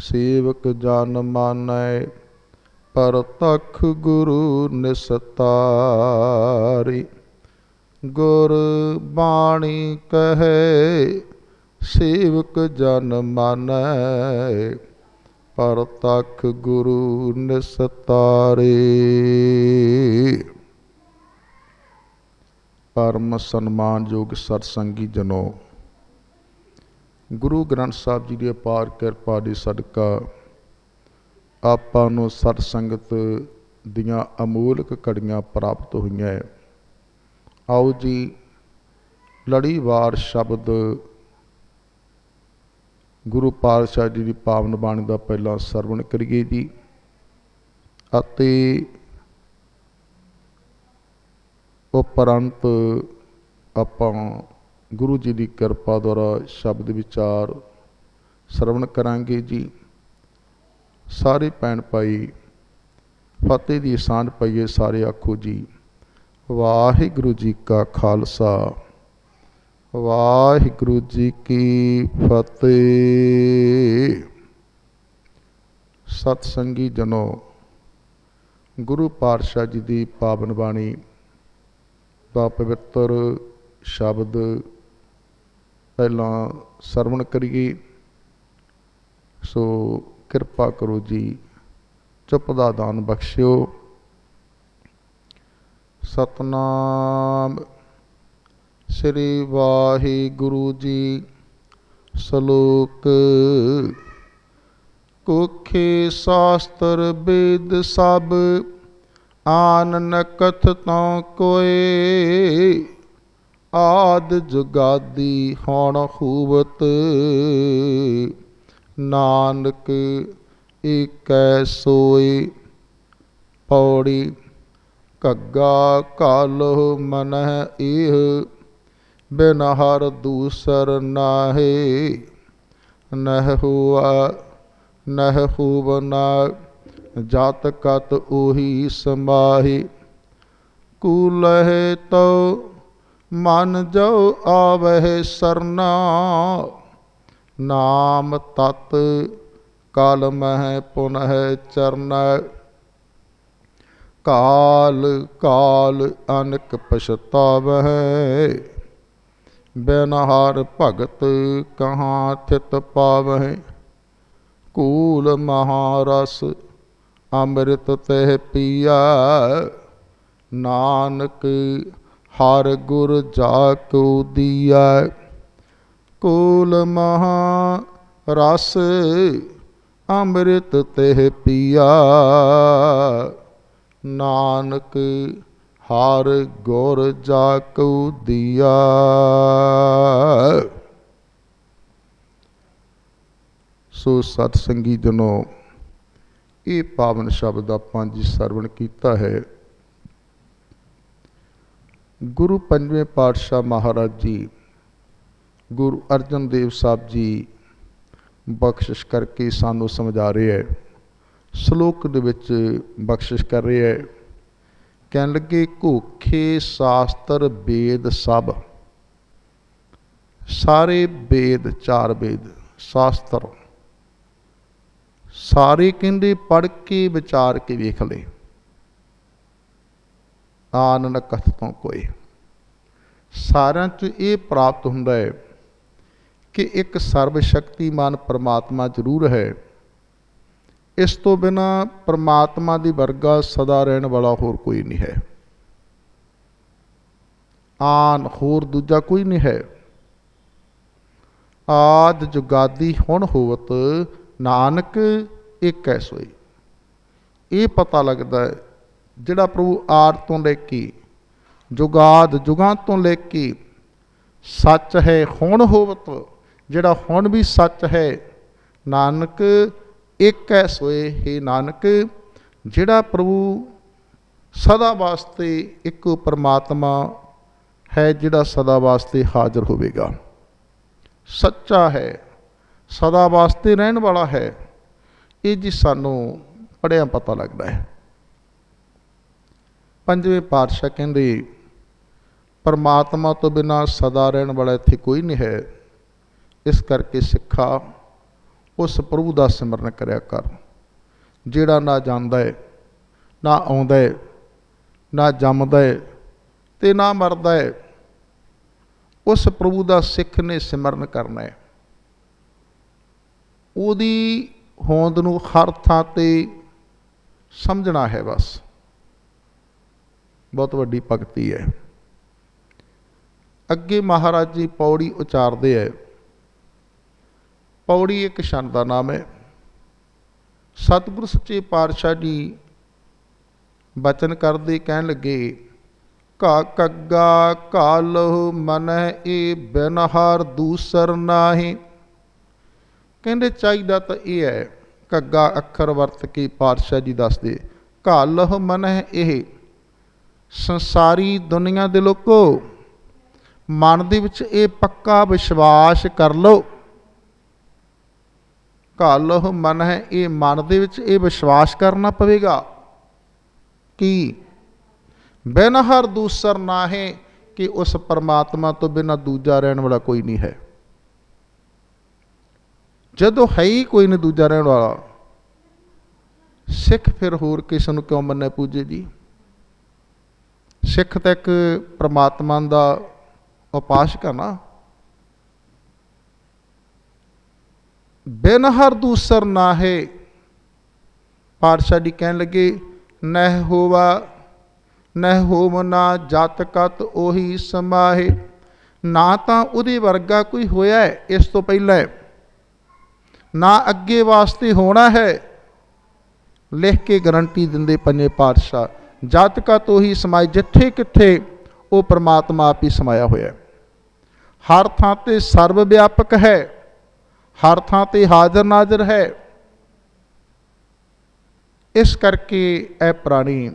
ਸੇਵਕ ਜਨ ਮਾਨੈ ਪਰਤਖ ਗੁਰੂ ਨਿਸਤਾਰੀ। ਗੁਰ ਬਾਣੀ ਕਹੇ, ਸੇਵਕ ਜਨ ਮਾਨੈ ਪਰਤਖ ਗੁਰੂ ਨਿਸਤਾਰੀ। ਪਰਮ ਸਨਮਾਨਯੋਗ ਸਤਸੰਗੀ ਜਨੋ ਗੁਰੂ ਗ੍ਰੰਥ ਸਾਹਿਬ ਜੀ ਦੀ ਅਪਾਰ ਕਿਰਪਾ ਦੀ ਸਦਕਾ ਆਪਾਂ ਨੂੰ ਸਤ ਸੰਗਤ ਦੀਆਂ ਅਮੋਲਕ ਕੜੀਆਂ ਪ੍ਰਾਪਤ ਹੋਈਆਂ ਹੈ। ਆਓ ਜੀ ਲੜੀਵਾਰ ਸ਼ਬਦ ਗੁਰੂ ਪਾਤਸ਼ਾਹ ਜੀ ਦੀ ਪਾਵਨ ਬਾਣੀ ਦਾ ਪਹਿਲਾਂ ਸਰਵਣ ਕਰੀਏ ਜੀ ਅਤੇ ਉਪਰੰਤ ਆਪਾਂ ਗੁਰੂ ਜੀ ਦੀ ਕਿਰਪਾ ਦੁਆਰਾ ਸ਼ਬਦ ਵਿਚਾਰ ਸਰਵਣ ਕਰਾਂਗੇ ਜੀ। ਸਾਰੇ ਭੈਣ ਭਾਈ, ਫਤਿਹ ਦੀ ਸਾਂਝ ਪਈਏ ਸਾਰੇ ਆਖੋ ਜੀ। ਵਾਹਿਗੁਰੂ ਜੀ ਕਾ ਖਾਲਸਾ। ਵਾਹਿਗੁਰੂ ਜੀ ਕੀ ਫਤਿਹ। ਸਤ ਸੰਗੀ ਜਨੋ, ਗੁਰੂ ਪਾਤਸ਼ਾਹ ਜੀ ਦੀ ਪਾਵਨ ਬਾਣੀ ਦਾ ਪਵਿੱਤਰ ਸ਼ਬਦ ਪਹਿਲਾਂ ਸਰਵਣ ਕਰੀਏ। ਸੋ ਕਿਰਪਾ ਕਰੋ ਜੀ, ਚੁੱਪ ਦਾ ਦਾਨ ਬਖਸ਼ਿਓ। ਸਤਨਾਮ। ਸ੍ਰੀ ਵਾਹਿਗੁਰੂ ਜੀ, ਸ਼ਲੋਕ। ਕੋਖੇ ਸ਼ਾਸਤਰ ਵੇਦ ਸਭ ਆਨ ਨ ਕਥਤੋਂ ਕੋਏ। ਆਦ ਜੁਗਾਦੀ ਹੋਣ ਖੂਬਤ। ਨਾਨਕ ਏਕੈ ਸੋਈ ਪੌੜੀ ਕੱਗਾ ਕਾਲੋ ਮਨਹਿ ਇਹ ਬਿਨ ਹਰ ਦੂਸਰ ਨਾਹੇ। ਨਹਿ ਹੁਆ, ਨਹਿ ਹੂਵਨਾ ਜਤ ਕਤ ਉਹੀ ਸਮਾਹੀ। ਕੂਲਹਿ ਤੋ ਮਨ ਜੋ ਆਵਹਿ ਸਰਨਾ, ਨਾਮ ਤਤ ਕਾਲ ਮਹਿ ਪੁਨਹਿ ਚਰਨ। ਕਾਲ ਕਾਲ ਅਨਕ ਪਛਤਾਵਹਿ ਬਿਨ ਭਗਤ ਕਹਾਂ ਥਿਤ ਪਾਵਹਿ। ਕੂਲ ਮਹਾਰਸ ਅੰਮ੍ਰਿਤ ਤਹਿ ਪੀਆ ਨਾਨਕ ਹਰ ਗੁਰ ਜਾ ਕੋ ਦੀਆ ਕੋਲ ਮਹਾ ਰਸ ਅੰਮ੍ਰਿਤ ਤੇ ਪੀਆ ਨਾਨਕ ਹਰ ਗੁਰ ਜਾ ਕੋ ਦੀਆ ਸੋ ਸਤ ਸੰਗੀ ਜਨੋ, ਇਹ ਪਾਵਨ ਸ਼ਬਦ ਆਪਾਂ ਜੀ ਸਰਵਣ ਕੀਤਾ ਹੈ। ਗੁਰੂ ਪੰਜਵੇਂ ਪਾਤਸ਼ਾਹ ਮਹਾਰਾਜ ਜੀ, ਗੁਰੂ ਅਰਜਨ ਦੇਵ ਸਾਹਿਬ ਜੀ ਬਖਸ਼ਿਸ਼ ਕਰਕੇ ਸਾਨੂੰ ਸਮਝਾ ਰਹੇ ਹੈ। ਸ਼ਲੋਕ ਦੇ ਵਿੱਚ ਬਖਸ਼ਿਸ਼ ਕਰ ਰਹੇ ਹੈ। ਕਹਿਣ ਲੱਗੇ ਘੋਖੇ ਸ਼ਾਸਤਰ ਵੇਦ ਸਭ, ਸਾਰੇ ਵੇਦ ਚਾਰ ਵੇਦ ਸ਼ਾਸਤਰ। ਸਾਰੇ ਕਹਿੰਦੇ ਪੜ ਕੇ ਵਿਚਾਰ ਕੇ ਵੇਖ ਲੈ। ਆਨੰਦ ਕਥ ਤੋਂ ਕੋਈ ਸਾਰਿਆਂ 'ਚ ਇਹ ਪ੍ਰਾਪਤ ਹੁੰਦਾ ਹੈ ਕਿ ਇੱਕ ਸਰਵ ਸ਼ਕਤੀਮਾਨ ਪਰਮਾਤਮਾ ਜ਼ਰੂਰ ਹੈ। ਇਸ ਤੋਂ ਬਿਨਾ ਪਰਮਾਤਮਾ ਦੀ ਵਰਗਾ ਸਦਾ ਰਹਿਣ ਵਾਲਾ ਹੋਰ ਕੋਈ ਨਹੀਂ ਹੈ। ਆਨ ਹੋਰ ਦੂਜਾ ਕੋਈ ਨਹੀਂ ਹੈ। ਆਦ ਜੁਗਾਦੀ ਹੁਣ ਹੋਵਤ, ਨਾਨਕ ਇੱਕ ਐ ਸੋਈ ਇਹ ਪਤਾ ਲੱਗਦਾ ਹੈ ਜਿਹੜਾ ਪ੍ਰਭੂ ਆਦ ਤੋਂ ਲੈ ਕੇ ਜੁਗਾਦ ਜੁਗਾਂ ਤੋਂ ਲੈ ਕੇ ਸੱਚ ਹੈ, ਹੁਣ ਹੋਵਤ, ਜਿਹੜਾ ਹੁਣ ਵੀ ਸੱਚ ਹੈ, ਨਾਨਕ ਇੱਕ ਹੈ ਸੋਏ ਹੀ ਨਾਨਕ, ਜਿਹੜਾ ਪ੍ਰਭੂ ਸਦਾ ਵਾਸਤੇ ਇੱਕੋ ਪਰਮਾਤਮਾ ਹੈ, ਜਿਹੜਾ ਸਦਾ ਵਾਸਤੇ ਹਾਜ਼ਰ ਹੋਵੇਗਾ। ਸੱਚਾ ਹੈ, ਸਦਾ ਵਾਸਤੇ ਰਹਿਣ ਵਾਲਾ ਹੈ, ਇਹ ਜੀ ਸਾਨੂੰ ਪੜਿਆ ਪਤਾ ਲੱਗਦਾ ਹੈ। ਪੰਜਵੇਂ ਪਾਤਸ਼ਾਹ ਕਹਿੰਦੇ ਪਰਮਾਤਮਾ ਤੋਂ ਬਿਨਾ ਸਦਾ ਰਹਿਣ ਵਾਲਾ ਇੱਥੇ ਕੋਈ ਨਹੀਂ ਹੈ। ਇਸ ਕਰਕੇ ਸਿੱਖਾ ਉਸ ਪ੍ਰਭੂ ਦਾ ਸਿਮਰਨ ਕਰਿਆ ਕਰ। ਜਿਹੜਾ ਨਾ ਜਾਂਦਾ ਹੈ ਨਾ ਆਉਂਦਾ ਹੈ ਨਾ ਜੰਮਦਾ ਹੈ ਤੇ ਨਾ ਮਰਦਾ ਹੈ ਉਸ ਪ੍ਰਭੂ ਦਾ ਸਿੱਖ ਨੇ ਸਿਮਰਨ ਕਰਨਾ ਹੈ ਉਹਦੀ ਹੋਂਦ ਨੂੰ ਹਰ ਥਾਂ ਤੇ ਸਮਝਣਾ ਹੈ ਬਸ। ਬਹੁਤ ਵੱਡੀ ਭਗਤੀ ਹੈ। ਅੱਗੇ ਮਹਾਰਾਜ ਜੀ ਪੌੜੀ ਉਚਾਰਦੇ ਹੈ ਪੌੜੀ ਇੱਕ ਛੰਦ ਦਾ ਨਾਮ ਹੈ। ਸਤਿਗੁਰ ਸੱਚੇ ਪਾਤਸ਼ਾਹ ਜੀ ਬਚਨ ਕਰਦੇ ਕਹਿਣ ਲੱਗੇ, ਕਾ ਕੱਗਾ ਕਾਲਹੁ ਮਨਹਿ ਏ ਬਿਨਹਾਰ ਦੂਸਰ ਨਾਹੀ। ਕਹਿੰਦੇ ਚਾਹੀਦਾ ਤਾਂ ਇਹ ਹੈ, ਕੱਗਾ ਅੱਖਰ ਵਰਤ ਕੇ ਪਾਤਸ਼ਾਹ ਜੀ ਦੱਸਦੇ, ਕਾਲਹੁ ਮਨਹਿ ਇਹ ਸੰਸਾਰੀ ਦੁਨੀਆ ਦੇ ਲੋਕੋ ਮਨ ਦੇ ਵਿੱਚ ਇਹ ਪੱਕਾ ਵਿਸ਼ਵਾਸ ਕਰ ਲਓ। ਕਾਲਹ ਮਨ ਹੈ, ਇਹ ਮਨ ਦੇ ਵਿੱਚ ਇਹ ਵਿਸ਼ਵਾਸ ਕਰਨਾ ਪਵੇਗਾ ਕਿ ਬਿਨ ਹਰ ਦੂਸਰ ਨਾ ਹੈ ਕਿ ਉਸ ਪਰਮਾਤਮਾ ਤੋਂ ਬਿਨਾ ਦੂਜਾ ਰਹਿਣ ਵਾਲਾ ਕੋਈ ਨਹੀਂ ਹੈ। ਜਦੋਂ ਹੈ ਹੀ ਕੋਈ ਨਹੀਂ ਦੂਜਾ ਰਹਿਣ ਵਾਲਾ, ਸਿੱਖ ਫਿਰ ਹੋਰ ਕਿਸ ਨੂੰ ਕਿਉਂ ਮੰਨੇ ਪੂਜੇ ਜੀ? ਸਿੱਖ ਤਾਂ ਇੱਕ ਪ੍ਰਮਾਤਮਾ ਦਾ ਉਪਾਸ਼ਕ ਆ ਨਾ। ਬਿਨ ਹਰ ਦੂਸਰ ਨਾਹੇ, ਪਾਤਸ਼ਾਹ ਜੀ ਕਹਿਣ ਲੱਗੇ, ਨਹਿ ਹੋਵਾ, ਨਹਿ ਹੋਵ ਨਾ ਜਤ ਕਤ ਉਹੀ ਸਮਾਹੇ। ਨਾ ਤਾਂ ਉਹਦੇ ਵਰਗਾ ਕੋਈ ਹੋਇਆ ਹੈ ਇਸ ਤੋਂ ਪਹਿਲਾਂ। ਨਾ ਅੱਗੇ ਵਾਸਤੇ ਹੋਣਾ ਹੈ। ਲਿਖ ਕੇ ਗਰੰਟੀ ਦਿੰਦੇ ਪੰਜੇ ਪਾਤਸ਼ਾਹ, ਜਤ ਕਤ ਉਹੀ ਸਮਾਏ ਜਿੱਥੇ ਕਿੱਥੇ ਉਹ ਪ੍ਰਮਾਤਮਾ ਆਪ ਹੀ ਸਮਾਇਆ ਹੋਇਆ ਹੈ। ਹਰ ਥਾਂ ਤੇ ਸਰਵ ਵਿਆਪਕ ਹੈ, ਹਰ ਥਾਂ ਤੇ ਹਾਜ਼ਰ ਨਾਜ਼ਰ ਹੈ। ਇਸ ਕਰਕੇ ਇਹ ਪ੍ਰਾਣੀ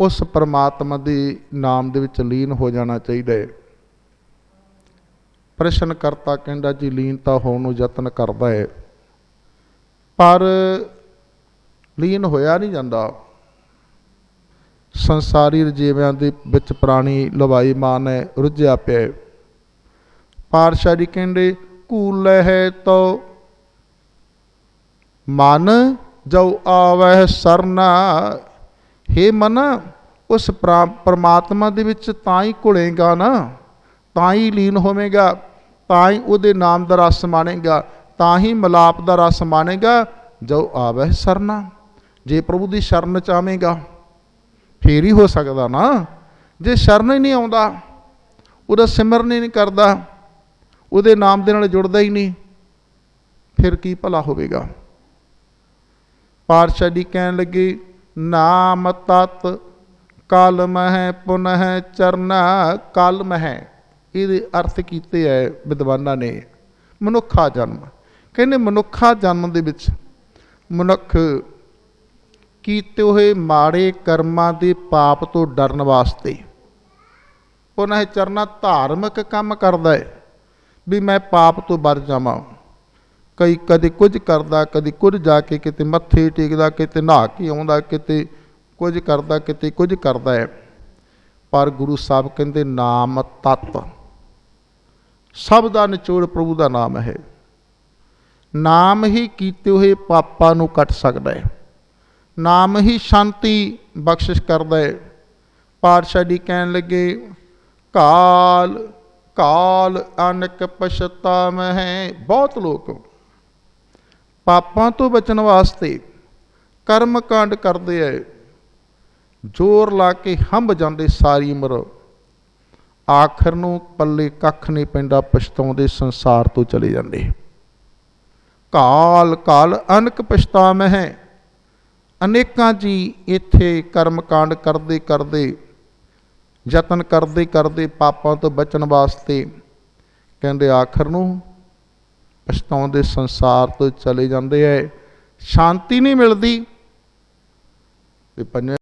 ਉਸ ਪਰਮਾਤਮਾ ਦੇ ਨਾਮ ਦੇ ਵਿੱਚ ਲੀਨ ਹੋ ਜਾਣਾ ਚਾਹੀਦਾ ਹੈ। ਪ੍ਰਸ਼ਨ ਕਰਤਾ ਕਹਿੰਦਾ ਜੀ ਲੀਨਤਾ ਹੋਣ ਨੂੰ ਯਤਨ ਕਰਦਾ ਹੈ, ਪਰ ਲੀਨ ਹੋਇਆ ਨਹੀਂ ਜਾਂਦਾ। ਸੰਸਾਰੀ ਰਜ਼ੇਵਿਆਂ ਦੇ ਵਿੱਚ ਪ੍ਰਾਣੀ ਲਵਾਈ ਮਾਨ ਹੈ ਰੁੱਝਿਆ ਪਿਆ ਪਾਤਸ਼ਾਹ ਜੀ ਕਹਿੰਦੇ ਕੂਲ ਹੈ ਤੋ ਮਨ ਜੋ ਆਵਹਿ ਸਰਨਾ। हे ਮਨ, ਉਸ ਪ੍ਰਾ- ਪ੍ਰਮਾਤਮਾ ਦੇ ਵਿੱਚ ਤਾਂ ਹੀ ਘੁਲੇਗਾ ਨਾ ਤਾਂ ਹੀ ਲੀਨ ਹੋਵੇਗਾ ਤਾਂ ਹੀ ਉਹਦੇ ਨਾਮ ਦਾ ਰਸ ਮਾਣੇਗਾ ਤਾਂ ਹੀ ਮਲਾਪ ਦਾ ਰਸ ਮਾਣੇਗਾ ਜੋ ਆਵਹਿ ਸਰਨਾ। ਜੇ ਪ੍ਰਭੂ ਦੀ ਸ਼ਰਨ ਚ ਆਵੇਂਗਾ ਫੇਰ ਹੀ ਹੋ ਸਕਦਾ ਨਾ। ਜੇ ਸ਼ਰਨ ਹੀ ਨਹੀਂ ਆਉਂਦਾ, ਉਹਦਾ ਸਿਮਰਨ ਹੀ ਨਹੀਂ ਕਰਦਾ, ਉਹਦੇ ਨਾਮ ਦੇ ਨਾਲ ਜੁੜਦਾ ਹੀ ਨਹੀਂ, ਫਿਰ ਕੀ ਭਲਾ ਹੋਵੇਗਾ? ਪਾਤਸ਼ਾਹ ਜੀ ਕਹਿਣ ਲੱਗੇ, ਨਾਮ ਤਤ ਕਲਮ ਹੈ ਪੁਨਹ ਚਰਨਾ ਕਲਮ ਹੈ ਇਹਦੇ ਅਰਥ ਕੀਤੇ ਹੈ ਵਿਦਵਾਨਾਂ ਨੇ। ਮਨੁੱਖਾ ਜਨਮ। ਕਹਿੰਦੇ ਮਨੁੱਖਾ ਜਨਮ ਦੇ ਵਿੱਚ ਮਨੁੱਖ ਕੀਤੇ ਹੋਏ ਮਾੜੇ ਕਰਮਾਂ ਦੇ ਪਾਪ ਤੋਂ ਡਰਨ ਵਾਸਤੇ? ਪੁਨਹ ਚਰਨਾ ਧਾਰਮਿਕ ਕੰਮ ਕਰਦਾ ਹੈ ਵੀ ਮੈਂ ਪਾਪ ਤੋਂ ਬਚ ਜਾਵਾਂ। ਕਈ ਕਦੇ ਕੁਝ ਕਰਦਾ, ਕਦੇ ਕੁਝ ਜਾ ਕੇ ਕਿਤੇ ਮੱਥੇ ਟੇਕਦਾ, ਕਿਤੇ ਨਹਾ ਕੇ ਆਉਂਦਾ, ਕਿਤੇ ਕੁਝ ਕਰਦਾ, ਕਿਤੇ ਕੁਝ ਕਰਦਾ ਹੈ ਪਰ ਗੁਰੂ ਸਾਹਿਬ ਕਹਿੰਦੇ, ਨਾਮ ਤਤ। ਸਭ ਦਾ ਨਿਚੋੜ ਪ੍ਰਭੂ ਦਾ ਨਾਮ ਹੈ। ਨਾਮ ਹੀ ਕੀਤੇ ਹੋਏ ਪਾਪਾਂ ਨੂੰ ਕੱਟ ਸਕਦਾ ਹੈ ਨਾਮ ਹੀ ਸ਼ਾਂਤੀ ਬਖਸ਼ਿਸ਼ ਕਰਦਾ ਹੈ ਪਾਤਸ਼ਾਹ ਜੀ ਕਹਿਣ ਲੱਗੇ, ਕਾਲ ਕਾਲ ਅਨਕ ਪਛਤਾਮਹਿ ਬਹੁਤ ਲੋਕ ਪਾਪਾਂ ਤੋਂ ਬਚਣ ਵਾਸਤੇ ਕਰਮ ਕਾਂਡ ਕਰਦੇ ਐ ਜ਼ੋਰ ਲਾ ਕੇ ਹੰਬ ਜਾਂਦੇ ਸਾਰੀ ਉਮਰ। ਆਖਰ ਨੂੰ ਪੱਲੇ ਕੱਖ ਨਹੀਂ ਪੈਂਦਾ, ਪਛਤਾਉਂਦੇ ਸੰਸਾਰ ਤੋਂ ਚਲੇ ਜਾਂਦੇ। ਕਾਲ ਕਾਲ ਅਨਕ ਪਛਤਾਮਹਿ ਅਨੇਕਾਂ ਜੀ ਇੱਥੇ ਕਰਮ ਕਾਂਡ ਕਰਦੇ ਕਰਦੇ, ਯਤਨ ਕਰਦੇ ਕਰਦੇ ਪਾਪਾਂ ਤੋਂ ਬਚਣ ਵਾਸਤੇ ਕਹਿੰਦੇ ਆਖਰ ਨੂੰ ਪਛਤਾਉਂਦੇ ਸੰਸਾਰ ਤੋਂ ਚਲੇ ਜਾਂਦੇ ਐ। ਸ਼ਾਂਤੀ ਨਹੀਂ ਮਿਲਦੀ। ਤੇ ਪੰਜਵੇਂ